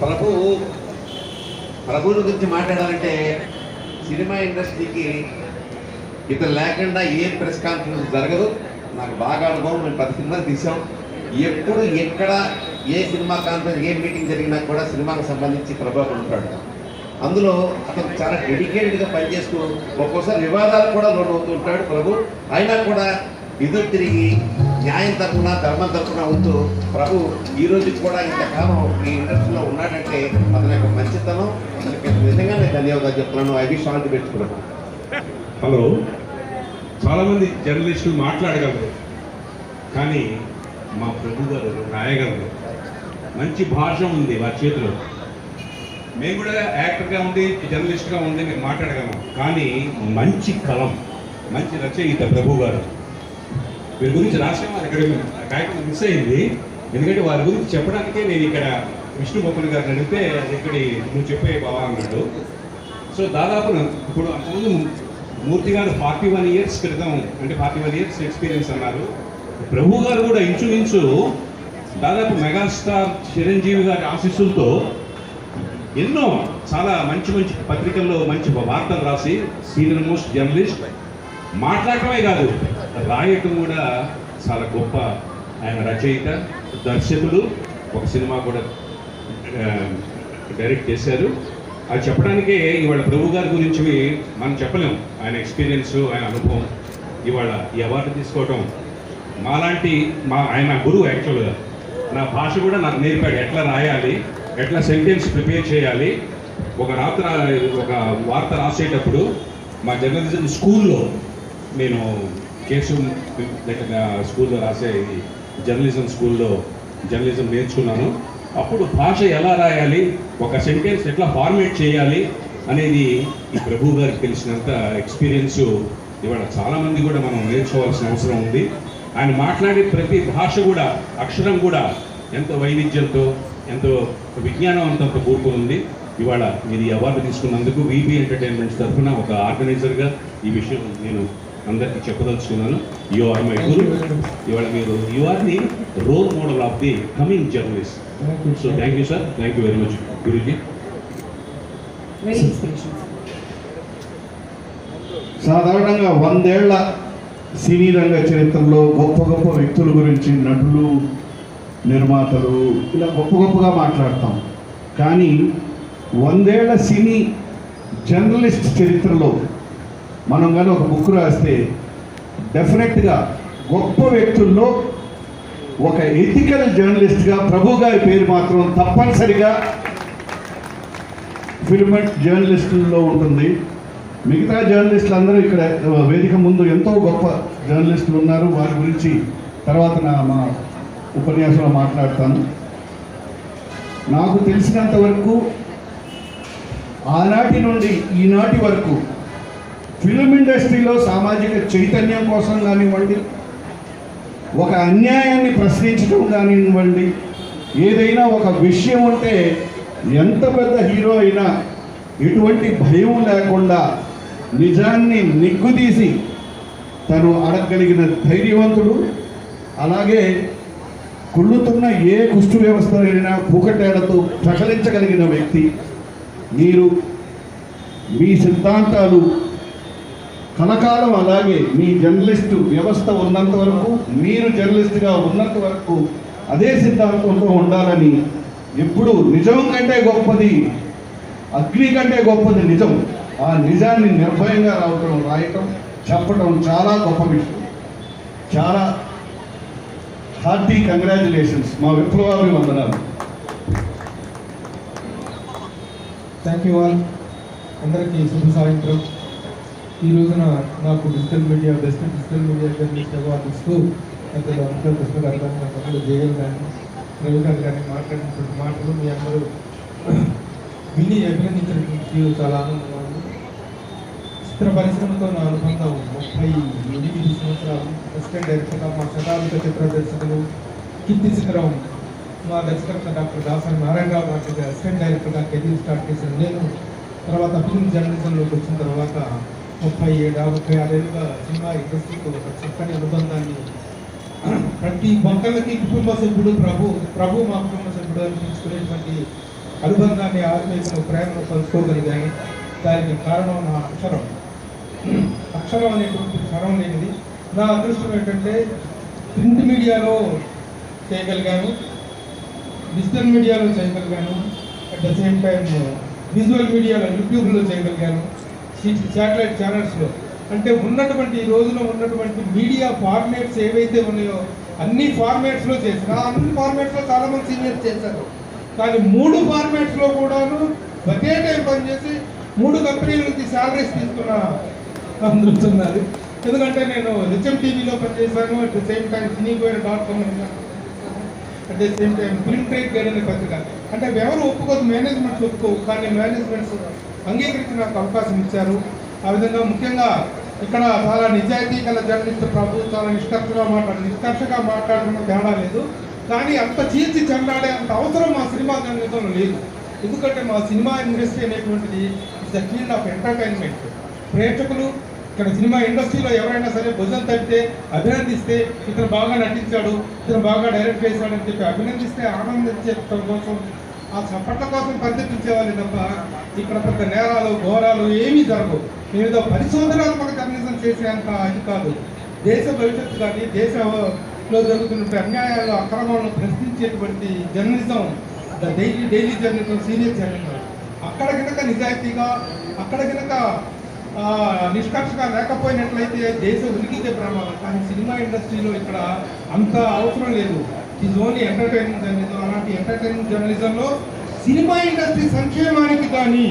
ప్రభు ప్రభువుని గురించి మాట్లాడాలంటే సినిమా ఇండస్ట్రీకి ఇతను లేకుండా ఏ ప్రెస్ కాన్ఫరెన్స్ జరగదు. నాకు బాగా అనుభవం. మేము పది సినిమాలు తీసాం ఎప్పుడు ఎక్కడ ఏ సినిమా కాన్ఫరెన్స్ ఏ మీటింగ్ జరిగినా కూడా సినిమాకు సంబంధించి ప్రభావం ఉంటాడు. అందులో అతను చాలా డెడికేటెడ్గా పనిచేస్తూ ఒక్కోసారి వివాదాలు కూడా లోన్ అవుతూ ఉంటాడు ప్రభు. అయినా కూడా ఎదురు తిరిగి న్యాయం తరపున ధర్మం తరపున ఉంటూ ప్రభు ఈ రోజు కూడా ఇంతకాలం ఈ ఇండస్ట్రీలో ఉన్నాడంటే అతని యొక్క మంచితనం అతనికి నిజంగా నేను ధన్యవాదాలు చెప్తున్నాను. అవి శాంతి పెట్టుకున్నాను హలో. చాలామంది జర్నలిస్టులు మాట్లాడగలరు కానీ మా ప్రభు గారు రాయగలరు. మంచి భాష ఉంది వారి చేతిలో. మేము కూడా యాక్టర్గా ఉండి జర్నలిస్ట్గా ఉండి మేము మాట్లాడగలం. కానీ మంచి కలం మంచి రచయిత ప్రభు గారు. వీరి గురించి రాసాము అది ఇక్కడ కార్యక్రమం మిస్ అయింది. ఎందుకంటే వారి గురించి చెప్పడానికే నేను ఇక్కడ విష్ణు బొప్పన్ గారిని అడిగితే ఇక్కడి నువ్వు చెప్పే బావా అన్నాడు. సో దాదాపు ఇప్పుడు అంతకుముందు మూర్తి గారు ఫార్టీ వన్ ఇయర్స్ క్రితం అంటే ఫార్టీ వన్ ఇయర్స్ ఎక్స్పీరియన్స్ అన్నారు. ప్రభు గారు కూడా ఇంచుమించు దాదాపు మెగాస్టార్ చిరంజీవి గారి ఆశీస్సులతో ఎన్నో చాలా మంచి మంచి పత్రికల్లో మంచి వార్తలు రాసి సీనియర్ మోస్ట్ జర్నలిస్ట్ మాట్లాడటమే కాదు రాయటం కూడా చాలా గొప్ప ఆయన రచయిత దర్శకుడు. ఒక సినిమా కూడా డైరెక్ట్ చేశారు. అది చెప్పడానికే ఇవాళ ప్రభు గారి గురించి మనం చెప్పలేము ఆయన ఎక్స్పీరియన్స్ ఆయన అనుభవం ఇవాళ ఈ అవార్డు తీసుకోవటం. మాలాంటి మా ఆయన గురువు యాక్చువల్గా. నా భాష కూడా నాకు నేర్పాడు. ఎట్లా రాయాలి ఎట్లా సెంటెన్స్ ప్రిపేర్ చేయాలి. ఒక రాత్ర ఒక వార్త రాసేటప్పుడు మా జర్నలిజం స్కూల్లో నేను కేసు దగ్గర స్కూల్లో రాసే ఈ జర్నలిజం స్కూల్లో జర్నలిజం నేర్చుకున్నాను. అప్పుడు భాష ఎలా రాయాలి ఒక సెంటెన్స్ ఎట్లా ఫార్మేట్ చేయాలి అనేది ఈ ప్రభు గారికి తెలిసినంత ఎక్స్పీరియన్స్ ఇవాళ చాలామంది కూడా మనం నేర్చుకోవాల్సిన అవసరం ఉంది. ఆయన మాట్లాడే ప్రతి భాష కూడా అక్షరం కూడా ఎంతో వైవిధ్యంతో ఎంతో విజ్ఞానవంతంతో కూడుకుని ఉంది. ఇవాళ మీరు ఈ అవార్డు తీసుకున్నందుకు వీబీ ఎంటర్టైన్మెంట్స్ తరఫున ఒక ఆర్గనైజర్గా ఈ విషయం నేను అందరికీ చెప్పదలుచుకున్నాను. యు ఆర్ మై గురు ఇవాళ మీరు you are the role model of the coming journalist so thank you sir thank you very much Guruji సాధారణంగా వందేళ్ళ సినీ రంగ చరిత్రలో గొప్ప గొప్ప వ్యక్తుల గురించి నటులు నిర్మాతలు ఇలా గొప్ప గొప్పగా మాట్లాడతాం. కానీ వందేళ్ళ సినీ జర్నలిస్ట్ చరిత్రలో మనం కానీ ఒక బుక్ రాస్తే డెఫినెట్గా గొప్ప వ్యక్తుల్లో ఒక ఎథికల్ జర్నలిస్ట్గా ప్రభు గారి పేరు మాత్రం తప్పనిసరిగా ఫిల్మెంట్ జర్నలిస్టుల్లో ఉంటుంది. మిగతా జర్నలిస్టులు అందరూ ఇక్కడ వేదిక ముందు ఎంతో గొప్ప జర్నలిస్టులు ఉన్నారు. వారి గురించి తర్వాత నా మా ఉపన్యాసంలో మాట్లాడతాను. నాకు తెలిసినంత వరకు ఆనాటి నుండి ఈనాటి వరకు ఫిల్మ్ ఇండస్ట్రీలో సామాజిక చైతన్యం కోసం కానివ్వండి ఒక అన్యాయాన్ని ప్రశ్నించడం కానివ్వండి ఏదైనా ఒక విషయం ఉంటే ఎంత పెద్ద హీరో అయినా ఎటువంటి భయం లేకుండా నిజాన్ని నిగ్గుదీసి తను అడగలిగిన ధైర్యవంతుడు అలాగే కుళ్ళుతున్న ఏ కుష్టు వ్యవస్థ అయినా పూకటేడతో ప్రకటించగలిగిన వ్యక్తి. మీరు మీ సిద్ధాంతాలు కలకాలం అలాగే మీ జర్నలిస్టు వ్యవస్థ ఉన్నంత వరకు మీరు జర్నలిస్ట్గా ఉన్నంత వరకు అదే సిద్ధాంతంతో ఉండాలని ఎప్పుడు నిజం కంటే గొప్పది అగ్ని కంటే గొప్పది నిజం. ఆ నిజాన్ని నిర్భయంగా రావటం రాయటం చెప్పటం చాలా గొప్ప విషయం. చాలా హార్టీ కంగ్రాచులేషన్స్. మా విప్లవాభివందనాలు. థ్యాంక్ యూ ఆల్ అందరికీ శుభ సాయంత్రం. ఈ రోజున నాకు digital media best digital media journalist award ఇస్తూ పెద్దలు అంకల్ కృష్ణ గారు కానీ నా తమ్ముడు జయల్ కానీ రవి గారు కానీ మాట్లాడినటువంటి మాటలు మీ అందరూ విని అభినందించినటువంటి చాలా ఆనందంగా ఉంది. చిత్ర పరిశ్రమతో నా అనుబంధం ముప్పై ఎనిమిది సంవత్సరాలు. అసిస్టెంట్ డైరెక్టర్గా మా శతాబ్ద చిత్ర దర్శకులు కీర్తి చిత్రం. మా దర్శకర్త డాక్టర్ దాసరి నారాయణరావు గారికి అసిస్టెంట్ డైరెక్టర్గా కెరీర్ స్టార్ట్ చేశాను నేను. తర్వాత ఫిల్మ్ జర్నలిజంలోకి వచ్చిన తర్వాత ముప్పై ఏడు ముప్పై ఆరేళ్ళుగా సినిమా ఇండస్ట్రీతో ఒక చక్కని అనుబంధాన్ని ప్రతి ఒక్కళ్ళకి కుటుంబ సభ్యుడు ప్రభు ప్రభు మా కుటుంబ సభ్యుడు అని అనిపించుకునేటువంటి అనుబంధాన్ని ఆత్మీయతను ప్రేమను పంచుకోగలిగాను దానికి కారణం నా అక్షరం. అక్షరం అనేటువంటి క్షరం లేనిది. నా అదృష్టం ఏంటంటే ప్రింట్ మీడియాలో చేయగలిగాను డిజిటల్ మీడియాలో చేయగలిగాను at the same time visual మీడియాలో యూట్యూబ్లో చేయగలిగాను. శాటిలైట్ ఛానల్స్లో. అంటే ఉన్నటువంటి ఈ రోజున ఉన్నటువంటి మీడియా ఫార్మేట్స్ ఏవైతే ఉన్నాయో అన్ని ఫార్మేట్స్లో చేసిన అన్ని ఫార్మేట్స్లో చాలామంది సీనియర్స్ చేశారు కానీ మూడు ఫార్మేట్స్లో కూడాను ఒకే టైం పనిచేసి మూడు కంపెనీలకి శాలరీస్ తీసుకున్న అందుతున్నారు ఎందుకంటే నేను హెచ్ఎం టీవీలో పనిచేశాను at the same time cinegoer dot com at the same time film trade guide అనే పత్రిక. అంటే ఎవరు ఒప్పుకోదు మేనేజ్మెంట్ ఒప్పుకోవు కానీ మేనేజ్మెంట్స్ అంగీకరించి నాకు అవకాశం ఇచ్చారు. ఆ విధంగా ముఖ్యంగా ఇక్కడ చాలా నిజాయితీ గల జర్నలిస్ట్ ప్రభు చాలా నిష్కర్షగా మాట్లాడు నిష్కర్షగా మాట్లాడడం తేడా లేదు. కానీ అంత చీల్చి చెండాడే అంత అవసరం మా సినిమా జర్నలిజంలో లేదు. ఎందుకంటే మా సినిమా ఇండస్ట్రీ అనేటువంటిది it's the field of entertainment ప్రేక్షకులు ఇక్కడ సినిమా ఇండస్ట్రీలో ఎవరైనా సరే భుజం తట్టితే అభినందిస్తే ఇతను బాగా నటించాడు ఇతను బాగా డైరెక్ట్ చేశాడని చెప్పి అభినందిస్తే ఆనందించే కోసం ఆ చప్పట్ల కోసం పరితపించేవాళ్ళు తప్ప ఇక్కడ పెద్ద నేరాలు ఘోరాలు ఏమీ జరగవు. ఏదో పరిశోధనాత్మక జర్నలిజం చేసేంత అది కాదు. దేశ భవిష్యత్తు కానీ దేశంలో జరుగుతున్న అన్యాయాలు అక్రమాలను ప్రశ్నించేటువంటి journalism the daily daily journalism senior journalism. అక్కడ కనుక నిజాయితీగా అక్కడ కనుక నిష్కర్షగా లేకపోయినట్లయితే దేశ ఉనికికే ప్రమాదం. కానీ సినిమా ఇండస్ట్రీలో ఇక్కడ అంత అవసరం లేదు. ఇది ఓన్లీ ఎంటర్టైన్మెంట్ జర్నలిజం అలాంటి ఎంటర్టైన్మెంట్ జర్నలిజంలో సినిమా ఇండస్ట్రీ సంక్షేమానికి కానీ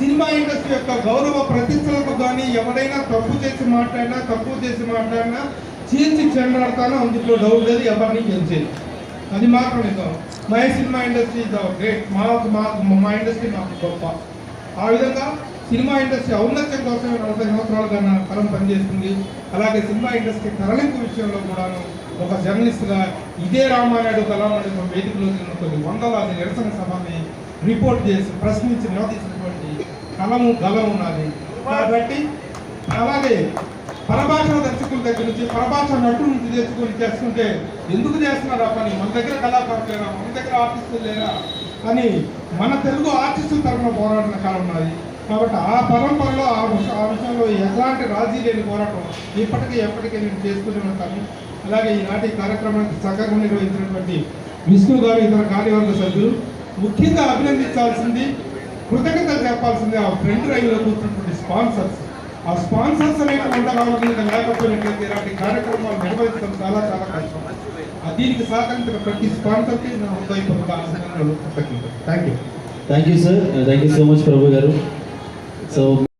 సినిమా ఇండస్ట్రీ యొక్క గౌరవ ప్రతిష్టలకు కానీ ఎవరైనా తప్పు చేసి మాట్లాడినా తప్పు చేసి మాట్లాడినా చీల్చి చెండాడతానో అందులో డౌట్ లేదు ఎవరిని గెలిచేది. అది మాత్రం నిజం my cinema industry is great మాకు మాకు మా ఇండస్ట్రీ మాకు గొప్ప. ఆ విధంగా సినిమా ఇండస్ట్రీ ఔన్నత్యం కోసం నలభై సంవత్సరాలుగా కలం పనిచేస్తుంది. అలాగే సినిమా ఇండస్ట్రీ తరలింపు విషయంలో కూడాను ఒక జర్నలిస్ట్గా ఇదే రామానాయుడు కళానాయుడు వేదికలో కొన్ని వందలాది నిరసన సభని రిపోర్ట్ చేసి ప్రశ్నించి నిలదీసినటువంటి కలము గలం ఉన్నది. కాబట్టి అలాగే పరభాష దర్శకుల దగ్గర నుంచి పరభాష నటుల నుంచి తెచ్చుకొని చేస్తుంటే ఎందుకు చేస్తున్నారు ఆ పని? మన దగ్గర కళాకారులు లేరా? మన దగ్గర ఆర్టిస్టులు లేరా? అని మన తెలుగు ఆర్టిస్టుల తరఫున పోరాడిన కాలం ఉన్నది. కాబట్టి ఆ పరంపరలో ఆ ఆ విషయంలో ఎలాంటి రాజీ లేని పోరాటం ఇప్పటికీ ఎప్పటికీ నేను చేస్తూనే ఉంటాను అలాగే ఈనాటి కార్యక్రమానికి చక్కగా నిర్వహించినటువంటి విష్ణు గారు ఇతర కార్యవర్గ సభ్యులు ముఖ్యంగా అభినందించాల్సింది కృతజ్ఞతలు చెప్పాల్సింది ఆ ఫ్రంట్ రైల్లో కూర్చున్నటువంటి స్పాన్సర్స్. ఆ స్పాన్సర్స్ అనేది ఉండగలరు లేకపోయినట్లయితే ఇలాంటి కార్యక్రమాలు నిర్వహించడం చాలా చాలా కష్టం. దీనికి సహకరించిన ప్రతి స్పాన్సర్కి నా హృదయపూర్వక thank you thank you sir thank you so much Prabhu గారు. సో